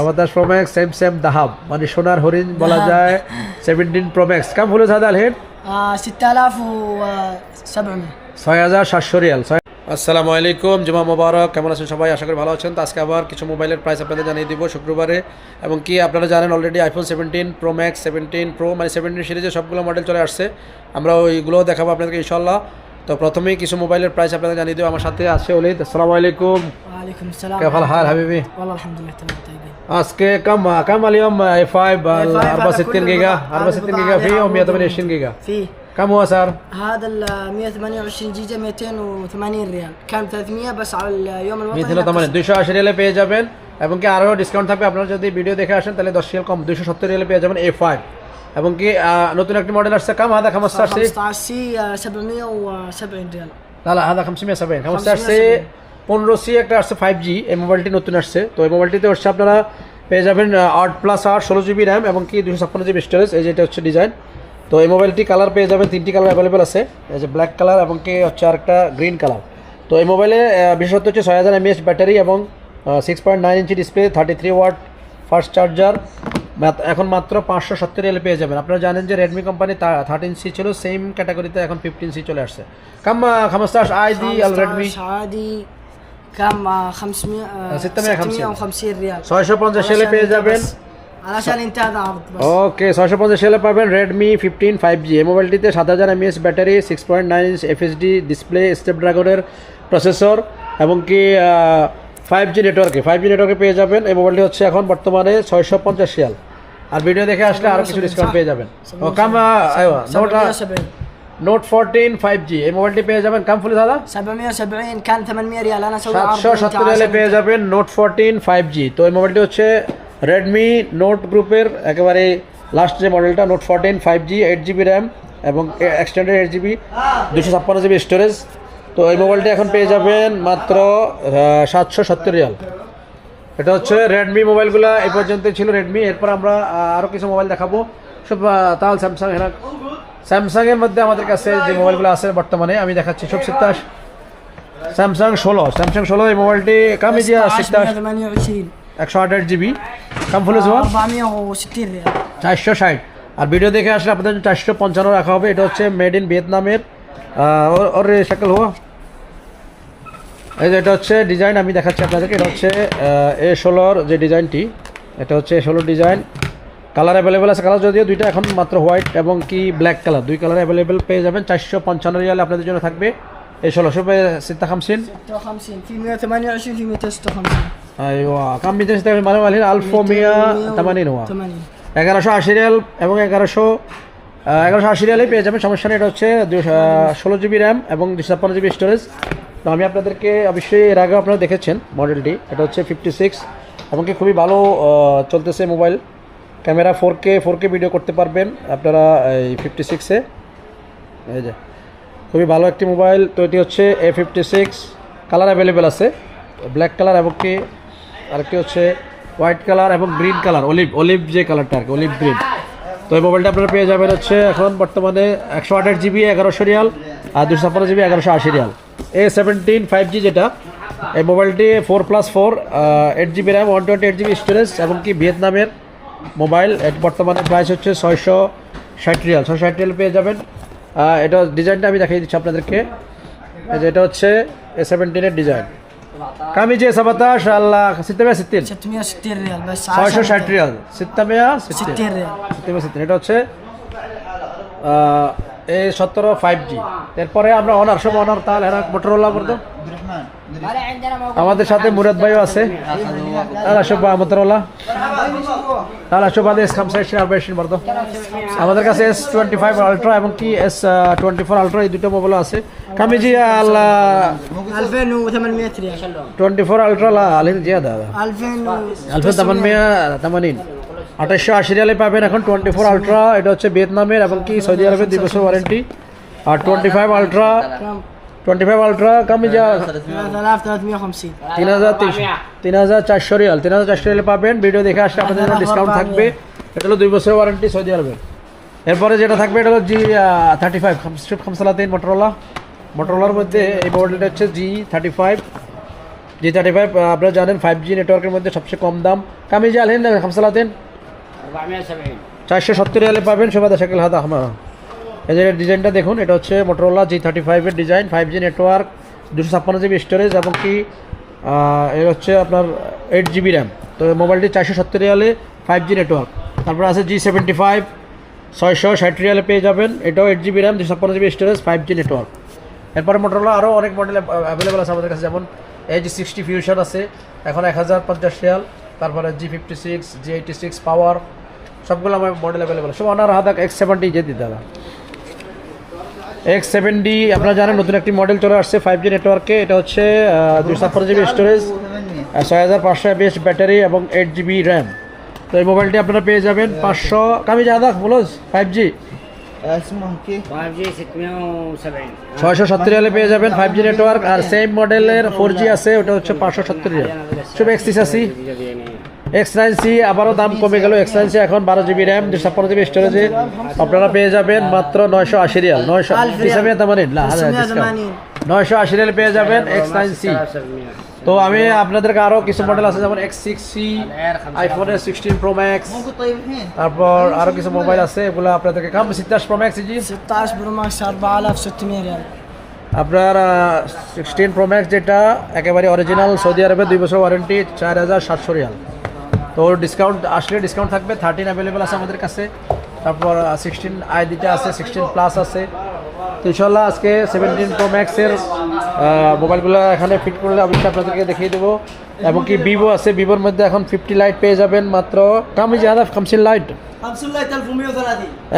আমাদের Pro Max same same দাহাব। মানে সোনার হরিণ বলা যায় সেভেন্টিন প্রোম্যাক্স কাম হলো সাদাল হেড ছয় হাজার সাতশো রিয়াল। আসসালামু আলাইকুম জুমা মোবারক। কেমন আছেন সবাই? আশা করি ভালো আছেন। তো আজকে আবার কিছু মোবাইলের প্রাইস আপনাদের জানিয়ে দিব শুক্রবারে। এবং কি আপনারা জানেন already iPhone seventeen Pro Max seventeen Pro মানে সেভেন্টিন সিরিজের সবগুলো মডেল চলে আসছে। আমরা ওইগুলোও দেখাবো আপনাদেরকে ইনশাল্লাহ তো প্রথমেই কিছু মোবাইলের প্রাইস আপনাদের জানিয়ে দেবো আমার সাথে আছে অলিদ আসসালামু আলাইকুম وعليكم السلام كيف الحال حبيبي والله الحمد لله تمام طيبين আজকে كم كم اليوم اي 5 هذا 64 كله جيجا بضاعة- 64 هذا جيجا فيه بضاعة و 128 جيجا فيه كم هو صار هذا ال 128 جيجا 280 ريال كان 300 بس على اليوم الوطني মিথিল لا মানে দুইশো আশি রিয়ালে পেয়ে যাবেন এবং কি আরও ডিসকাউন্ট থাকবে আপনারা যদি ভিডিও দেখে আসেন তাহলে দশ রিয়াল কম দুইশো সত্তর রিয়ালে পেয়ে যাবেন এ ফাইভ এবং কি নতুন একটি মডেল আসছে কাম হাদা খামস আসছে। 770 রিয়াল না না হাদা 570 খামাস আসছে 15 সি একটা আসছে 5G এই মোবাইলটি নতুন আসছে। তো এই মোবাইলটিতে হচ্ছে আপনারা পেয়ে যাবেন আট প্লাস আট ষোলো জিবি র্যাম এবং কি দুশো ছাপ্পান্ন জিবি স্টোরেজ এই যেটা হচ্ছে ডিজাইন তো এই মোবাইলটি কালার পেয়ে যাবেন তিনটি কালার অ্যাভেলেবেল আছে। এই যে ব্ল্যাক কালার এবং কি হচ্ছে আরেকটা গ্রিন কালার তো এই মোবাইলে বিশেষত হচ্ছে ছয় হাজার এমএএস ব্যাটারি এবং six point nine inch display thirty three watt fast charger এখন মাত্র পাঁচশো সত্তর এলে পেয়ে যাবেন আপনারা জানেন যে রেডমি কোম্পানি থার্টিন সি ছিল সেম ক্যাটাগরিতে এখন ফিফটিন সি চলে আসছে কাম খামস্তাস আই দি আল রেডমি 15 عادي كم آه، 500 آه، 650 650 ريال ছয়শো পঞ্চাশ এলে পেয়ে যাবেন علشان انت هذا عرض بس ওকে ছয়শো পঞ্চাশ এলে পাবেন রেডমি ফিফটিন ফাইভ জি এই মোবাইলটিতে সাত হাজার mAh battery six point nine inch FHD display স্ন্যাপড্রাগনের processor এবং কি ফাইভ জি নেটওয়ার্কে ফাইভ জি নেটওয়ার্কে পেয়ে যাবেন এই মোবাইলটি হচ্ছে এখন বর্তমানে ছয়শো পঞ্চাশ শিয়াল আর ভিডিও দেখে আসলে আরও কিছু ডিসকাউন্ট পেয়ে যাবেন। ও কাম note note fourteen five G এই মোবাইলটি পেয়ে যাবেন কাম ফুলি দাদা সাতশো সত্তর রিয়ালে পেয়ে যাবেন নোট ফোরটিন ফাইভ জি তো এই মোবাইলটি হচ্ছে রেডমি নোট গ্রুপের একেবারে লাস্ট যে মডেলটা note fourteen five G eight GB RAM এবং এক্সটেন্ডেড এইট জিবি দুশো ছাপ্পান্ন জিবি স্টোরেজ তো এই মোবাইলটি এখন পেয়ে যাবেন মাত্র সাতশো সত্তর রিয়াল। এটা হচ্ছে রেডমি মোবাইলগুলো এই পর্যন্ত ছিল রেডমি এরপর আমরা আরও কিছু মোবাইল দেখাবো। সব তাহলে স্যামসাং এর স্যামসাংয়ের মধ্যে আমাদের কাছে যে মোবাইলগুলো আছে বর্তমানে আমি দেখাচ্ছি সব সিদ্ধাস স্যামসাং ষোলো স্যামসাং ষোলো এই মোবাইলটি কামিজিয়া সিদ্ধাস একশো আঠাশ জিবি। কাম ফুলেছ চারশো ষাট। আর ভিডিও দেখে আসলে আপনাদের চারশো পঞ্চান্ন রাখা হবে। এটা হচ্ছে মেড ইন ভিয়েতনামের ওর- ওর শাকল হওয়া এই যে এটা হচ্ছে ডিজাইন আমি দেখাচ্ছি আপনাদেরকে এটা হচ্ছে এ ষোলোর যে ডিজাইনটি এটা হচ্ছে এ ষোলোর ডিজাইন কালার অ্যাভেলেবেল আছে কালার যদিও দুইটা এখন মাত্র হোয়াইট এবং কি ব্ল্যাক কালার দুই কালার অ্যাভেলেবেল পেয়ে যাবেন চারশো পঞ্চান্ন রিয়ালে আপনাদের জন্য থাকবে এই ষোলোশো সিত্তা খামসিন 56 في 128 في 256 ايوه كم بيجي تستخدم معلومه الحين 1180 هو 80 এগারোশো আশি রিয়াল এবং এগারোশো এগারোশো আশি রিয়ালে পেয়ে যাবেন। সমস্যা নেই, এটা হচ্ছে ষোলো জিবি র্যাম এবং দুশো ছাপ্পান্ন জিবি স্টোরেজ। তো আমি আপনাদেরকে অবশ্যই এর আগেও আপনারা দেখেছেন মডেলটি। এটা হচ্ছে ফিফটি সিক্স এবং কি খুবই ভালো চলতেছে mobile. Camera four K four K video করতে পারবেন আপনারা এই ফিফটি সিক্সে এই যে, খুবই ভালো একটি মোবাইল। তো এটি হচ্ছে A fifty six colour available আছে। ব্ল্যাক কালার এবং কি, আরেকটি হচ্ছে হোয়াইট কালার এবং গ্রিন কালার অলিভ অলিভ যে কালারটা আর কি অলিভ গ্রিন তো এই মোবাইলটা আপনারা পেয়ে যাবেন হচ্ছে এখন বর্তমানে একশো আঠাশ জিবি এগারোশো রিয়াল আর দুশো ছাপ্পান্ন জিবি এগারোশো আশি রিয়াল। এ সেভেন্টিন ফাইভ জি যেটা, এই মোবাইলটি four plus four eight GB RAM one twenty eight GB storage এমনকি ভিয়েতনামের মোবাইল বর্তমানে প্রাইস হচ্ছে ছয়শো ষাট রিয়াল। ছয়শো ষাট রিয়াল পেয়ে যাবেন। এটা ডিজাইনটা আমি দেখিয়ে দিচ্ছি আপনাদেরকে। এটা হচ্ছে এ সেভেন্টিনের ডিজাইন কামিজে সাবাতাশ আল্লাহ সিত্তামিয়া সিত্তিন। সিত্তামিয়া সিত্তির রিয়াল ছয়শো ষাট রিয়াল। সিত্তামিয়া সিত্তির রিয়াল। সিত্তামিয়া সিত্তিন। এটা হচ্ছে এ সতেরো ফাইভ জি এরপরে আমরা অনার সব অনার তাহলে হ্যাঁ মোটরোলা আমাদের সাথে মুরাদ ভাইও আছে। আর মোটরোলা। তাহলে সুবাদে এস খামসাইড শেয়ার বেশিন বারদো আমাদের কাছে এস টোয়েন্টি ফাইভ আলট্রা এবং কি এস টোয়েন্টি ফোর আলট্রা এই দুটো মোবাইল আছে। কামিজি টোয়েন্টি ফোর আলট্রা লা আলহিন জিয়া দাদা আলফেন তামান মিয়া তামানিন। আঠাশশো আশি রিয়ালে পাবেন এখন টোয়েন্টি ফোর আলট্রা এটা হচ্ছে ভিয়েতনামের এবং কি সৌদি আরবের দুই বছর ওয়ারেন্টি আর twenty five ultra كم twenty five ultra কামিজা 3350 তিন হাজার তিন হাজার চারশো রিয়াল। তিন হাজার চারশো রিয়ালে পাবেন। ভিডিও দেখে আসলে আপনাদের জন্য ডিসকাউন্ট থাকবে। এটা হলো দুই বছরের ওয়ারেন্টি সৌদি আরবের এরপরে যেটা থাকবে এটা হলো জি থার্টি ফাইভ খামসালাতিন মোটরোলা মোটরোলার মধ্যে এই মডেলটা হচ্ছে G thirty five G thirty five আপনারা জানেন ফাইভ জি নেটওয়ার্কের মধ্যে সবচেয়ে কম দাম। কামি যে আলহিন হামসালাতেন 470 চারশো সত্তর রিয়ালে পাবেন সবাই শাকিল হাত আহমা যে ডিজাইনটা দেখুন, এটা হচ্ছে মোটরোলা জি থার্টি ফাইভের ডিজাইন ফাইভ জি নেটওয়ার্ক দুশো ছাপ্পান্ন জিবি স্টোরেজ এবং কি এর হচ্ছে আপনার এইট জিবি র্যাম তো মোবাইলটি চারশো সত্তর রিয়ালে ফাইভ জি নেটওয়ার্ক তারপর আছে জি সেভেন্টি ফাইভ ছয়শো ষাট রিয়ালে পেয়ে যাবেন। এটাও এইট জিবি র্যাম দুশো ছাপ্পান্ন GB storage five G network এরপরে মোটরোলা আরও অনেক মডেল অ্যাভেলেবেল আছে আমাদের কাছে, যেমন এইচ সিক্সটি ফিউশন আছে, এখন এক হাজার পঞ্চাশ রিয়াল। তারপরে G fifty six G eighty six power সবগুলো আমার মডেল অ্যাভেলেবেল সব ওনার হাত এক্স সেভেন্টি যেতে দাদা এক্স সেভেন ডি আপনারা জানেন নতুন একটি মডেল চলে আসছে ফাইভ জি নেটওয়ার্কে এটা হচ্ছে দুশো ফোর জিবি স্টোরেজ ছয় হাজার পাঁচশো এমএস ব্যাটারি এবং এইট জিবি র্যাম তো এই মোবাইলটি আপনারা পেয়ে যাবেন পাঁচশো কামি জাদা বলো ফাইভ জি ছয়শো সত্তর হলে পেয়ে যাবেন ফাইভ জি নেটওয়ার্ক আর সেম মডেলের ফোর জি আছে ওটা হচ্ছে পাঁচশো সত্তর হাজার সব এক্সিস আসি এক্সরাইসি আবারও দাম কমে গেল। এক্সরাইসি এখন বারো জিবি র্যাম ছাপ্পান্ন জিবি স্টোরেজে আপনারা পেয়ে যাবেন মাত্র নয়শো আশি রিয়াল। নয়শো হ্যাঁ, নয়শো আশি রিয়াল পেয়ে যাবেন এক্সরাইসি তো আমি আপনাদেরকে আরও কিছু মডেল আছে যেমন এক্স সিক্স সি আইফোনের সিক্সটিন প্রো ম্যাক্স তারপর আরও কিছু মোবাইল আছে এগুলো আপনাদেরকে কাম সিতাশ প্রো ম্যাক্স জি সিতাশ প্রো ম্যাক্স আপনার সিক্সটিন প্রো ম্যাক্স যেটা একেবারে অরিজিনাল সৌদি আরবে দুই বছর ওয়ারেন্টি চার হাজার সাতশো রিয়াল। তো ডিসকাউন্ট আসলে ডিসকাউন্ট থাকবে থার্টিন অ্যাভেলেবেল আছে আমাদের কাছে। তারপর সিক্সটিন আইডিটা আছে সিক্সটিন প্লাস আছে। তো ইনশাল্লাহ আজকে সেভেন্টিন প্রো ম্যাক্সের মোবাইলগুলো এখানে ফিট করলে অবশ্যই আপনাদেরকে দেখিয়ে দেবো। এবং কি ভিভো আছে ভিভোর মধ্যে এখন ফিফটি লাইট পেয়ে যাবেন মাত্র কামি জাহাদা খামসিল লাইট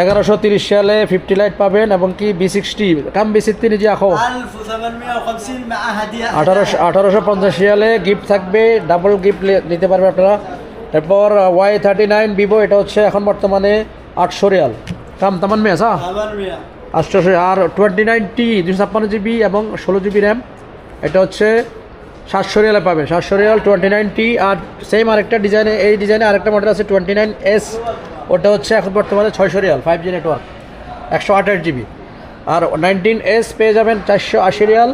এগারোশো তিরিশ সালে ফিফটি লাইট পাবেন এবং কি বি সিক্সটি কাম বি সিক্সটি নিজে আসো আঠারোশো আঠারোশো পঞ্চাশ সালে গিফট থাকবে ডাবল গিফট নিতে পারবেন আপনারা। এরপর ওয়াই থার্টি নাইন ভিভো এটা হচ্ছে এখন বর্তমানে আটশো রিয়াল। কাম তামান মেস হ্যাঁ 800 আটশো আর টোয়েন্টি নাইন টি দুশো ছাপ্পান্ন জিবি এবং ষোলো জিবি র্যাম এটা হচ্ছে সাতশো রিয়ালে পাবেন সাতশো রিয়াল টোয়েন্টি নাইন টি আর সেম আরেকটা ডিজাইনে এই ডিজাইনে আরেকটা মডেল আছে টোয়েন্টি নাইন এস ওটা হচ্ছে এখন বর্তমানে ছয়শো রিয়াল ফাইভ জি নেটওয়ার্ক একশো আঠাশ জিবি। আর নাইনটিন এস পেয়ে যাবেন চারশো আশি রিয়াল।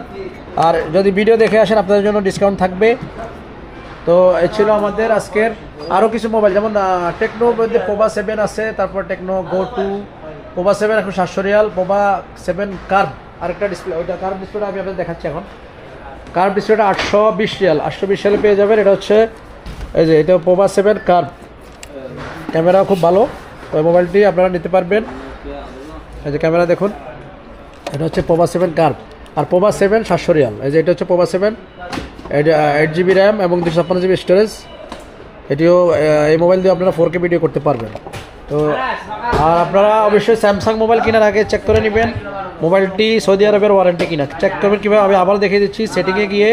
আর যদি ভিডিও দেখে আসেন আপনাদের জন্য ডিসকাউন্ট থাকবে। তো এ ছিল আমাদের আজকের আরও কিছু মোবাইল যেমন মধ্যে পোবা সেভেন আছে, তারপর Tecno go to Pova seven এখন সাতশো রিয়াল পোবা সেভেন কার্ভ আরেকটা ডিসপ্লে ওইটা কার্ভ ডিসপ্লেটা আমি আপনাদের দেখাচ্ছি এখন। কার্ভ ডিসপ্লেটা আটশো বিশ রিয়াল, আটশো বিশ রিয়ালে পেয়ে যাবেন, এটা হচ্ছে, এই যে, এটা পোবা সেভেন কার্ভ ক্যামেরা খুব ভালো তো মোবাইলটি আপনারা নিতে পারবেন। এই যে ক্যামেরা দেখুন, এটা হচ্ছে পোবা সেভেন কার্ভ আর পোবা সেভেন সাতশো রিয়াল, এই যে, এটা হচ্ছে Pova seven eight GB RAM এবং দুশো ছাপ্পান্ন জিবি স্টোরেজ এটিও এই মোবাইল দিয়ে আপনারা ফোর কে ভিডিও করতে পারবেন। তো, আর আপনারা অবশ্যই স্যামসাং মোবাইল কেনার আগে চেক করে নেবেন। মোবাইলটি সৌদি আরবের ওয়ারেন্টি কিনা। চেক করবেন কীভাবে। আমি আবার দেখিয়ে দিচ্ছি সেটিংয়ে গিয়ে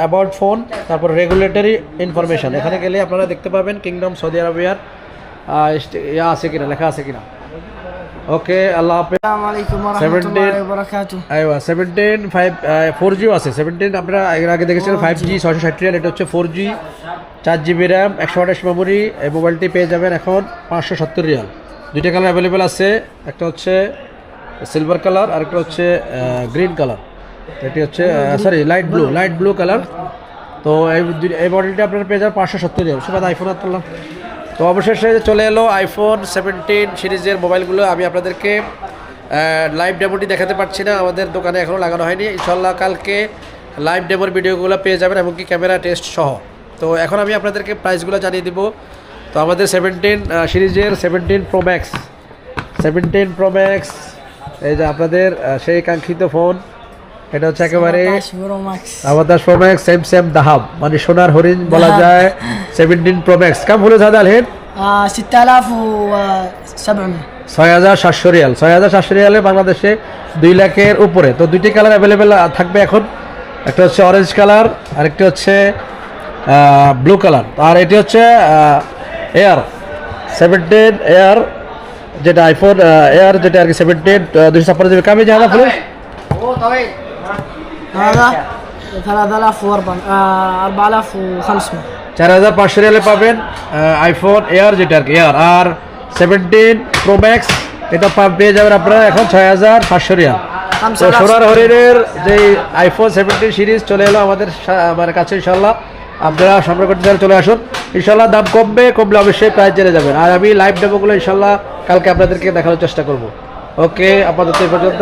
অ্যাবাউট ফোন তারপর রেগুলেটরি ইনফরমেশান এখানে গেলে আপনারা দেখতে পাবেন কিংডম সৌদি আরবিয়ার ইয়া আছে কিনা, লেখা আছে কিনা। ওকে আল্লাহ হাফেজ আইওয়া সেভেন্টেন ফাইভ ফোর জিও আছে। সেভেন্টেন আপনারা এর আগে দেখেছেন ফাইভ জি ছশো ষাট রিয়াল এটা হচ্ছে ফোর জি চার জিবি র্যাম একশো আঠাশ মেমোরি এই মোবাইলটি পেয়ে যাবেন এখন পাঁচশো সত্তর রিয়াল দুইটা কালার অ্যাভেলেবেল আছে। একটা হচ্ছে সিলভার কালার আর একটা হচ্ছে গ্রিন কালার এটি হচ্ছে sorry light blue light blue colour তো এই এই মডেলটি আপনারা পেয়ে যাবেন পাঁচশো সত্তর রিয়াল সেটা আইফোন আত্মাল্লাহ তো অবশেষে চলে এলো আইফোন সেভেন্টিন সিরিজের মোবাইলগুলো। আমি আপনাদেরকে লাইভ ডেমোটি দেখাতে পারছি না। আমাদের দোকানে এখনও লাগানো হয়নি। ইনশাল্লাহ কালকে লাইভ ডেমোর ভিডিওগুলো পেয়ে যাবেন এমনকি ক্যামেরা টেস্ট সহ। তো এখন আমি আপনাদেরকে প্রাইসগুলো জানিয়ে দিব। তো আমাদের সেভেন্টিন সিরিজের seventeen pro max seventeen pro max এই যে আপনাদের সেই কাঙ্ক্ষিত ফোন এটা হচ্ছে একেবারে আবাদাস প্রোম্যাক্স সেম সেম দাহাব মানে সোনার হরিণ বলা যায় সেভেন্টিন প্রোম্যাক্স কাম হলো দাদা হেড ছয় হাজার সাতশো রিয়াল। ছয় হাজার সাতশো রিয়ালে বাংলাদেশে দুই লাখের উপরে। তো দুইটি কালার অ্যাভেলেবেল থাকবে এখন। একটা হচ্ছে অরেঞ্জ কালার আর একটি হচ্ছে ব্লু কালার। আর এটি হচ্ছে এয়ার সেভেন্টিন এয়ার যেটা আইফোন এয়ার যেটা আর কি সেভেন্টিন দুশো ছাপ্পান্ন জিবি। কামে জানা ফুলে। هذا 3004 آه 4500 চার হাজার পাঁচশো রিয়ালে পাবেন আইফোন এয়ার যেটা আর কি এয়ার আর সেভেন্টিন প্রো ম্যাক্স এটা পা- পেয়ে যাবেন আপনারা এখন ছয় হাজার সাতশো রিয়াল خمسة তো آلاف সোনার হরিণের যে আইফোন সেভেন্টিন সিরিজ চলে এলো আমাদের সা- মানে কাছে ইনশাল্লাহ আপনারা সংগ্রহ করতে চাইলে চলে আসুন ইনশাল্লাহ দাম কমবে কমলে অবশ্যই প্রাইস জেনে যাবেন আর আমি লাইভ ডেমোগুলো ইনশাল্লাহ কালকে আপনাদেরকে দেখানোর চেষ্টা করব ওকে আপাতত এই পর্যন্ত